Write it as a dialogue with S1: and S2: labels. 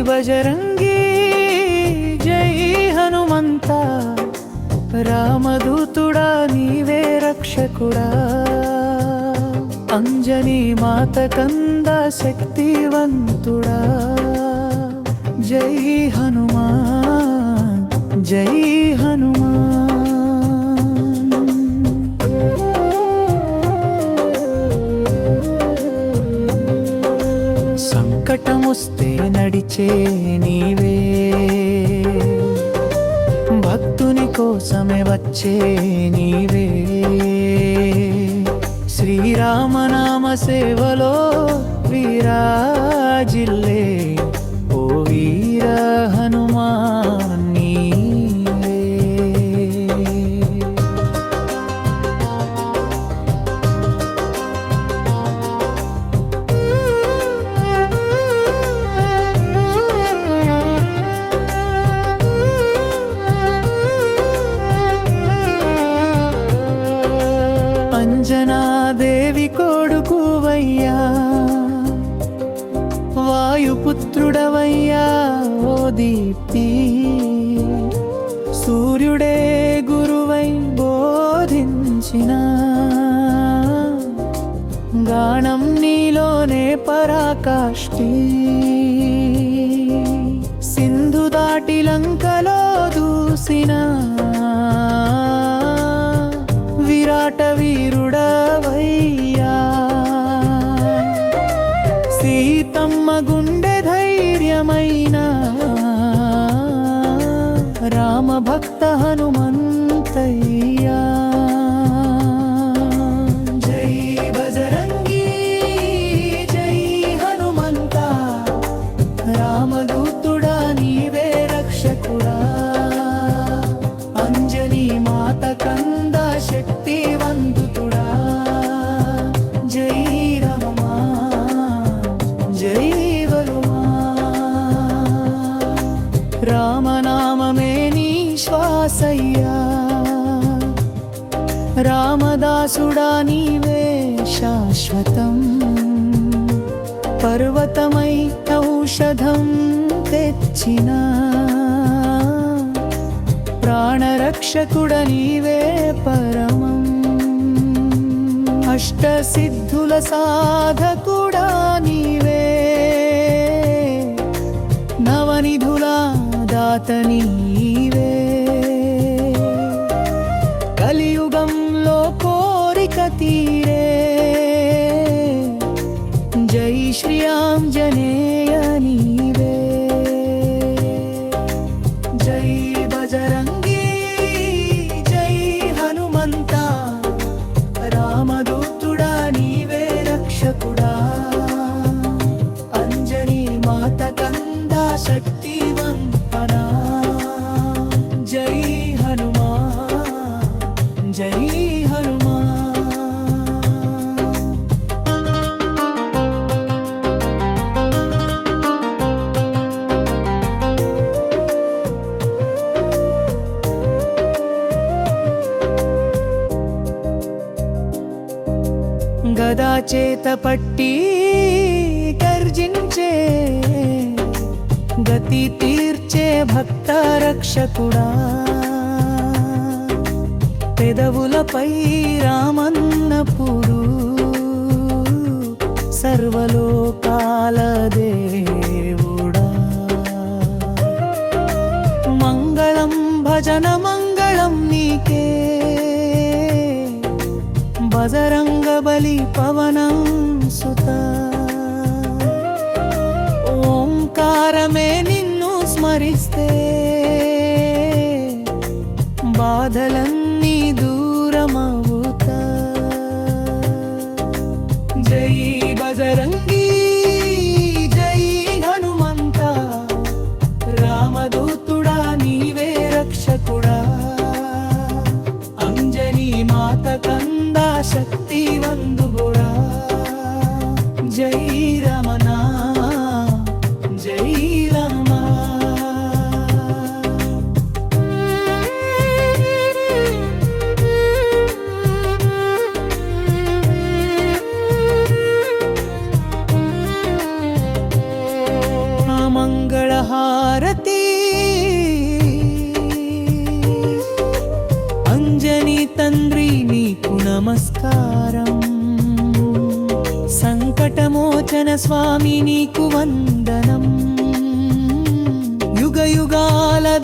S1: బజరంగి జై హనుమంత. రామదూతుడా నీవే రక్షకుడా. అంజనీ మాత కంద శక్తివంతుడా. జై హనుమాన్ జై హనుమాన్. నడిచే నీవే. భక్తుని కోసమే వచ్చే నీవే. శ్రీరామనామ సేవలో విరాజిల్ అంజనాదేవి కొడుకువయ్యా వాయుపుత్రుడవయ్యా ఓ దీప్తి సూర్యుడే గురువై బోధించిన గానం నీలోనే పరాకాష్ఠి. సింధు దాటి లంకలో దూసినా వీరుడవయ్యా. సీతమ్మ గుండె ధైర్యమైన. రామభక్త హనుమను శ్వాసయ్యా రామదాసుడా నీవే శాశ్వతం. పర్వతమై ఔషధం తెచ్చిన ప్రాణరక్షకుడ నీవే పరమం. అష్టసిద్ధుల సాధకుడా నీవే నవనిధుల దాత నీవే గదా చేత పట్టి గర్జించే గతి తీర్చే భక్త రక్షకుడా. పెదవులపై రామన్నప్పుడు సర్వలోకాల దేవుడా. మంగళం భజనమా రంగబలి బలి పవనం సుత. ఓంకారమే నిన్ను స్మరిస్తే. బాధలన్నీ దూరమవుత. జై బజరంగి జై హనుమంత. రామదూతు అంజని తండ్రి నీకు నమస్కారం. సంకటమోచన స్వామి నీకు వందనం. యుగ యుగాల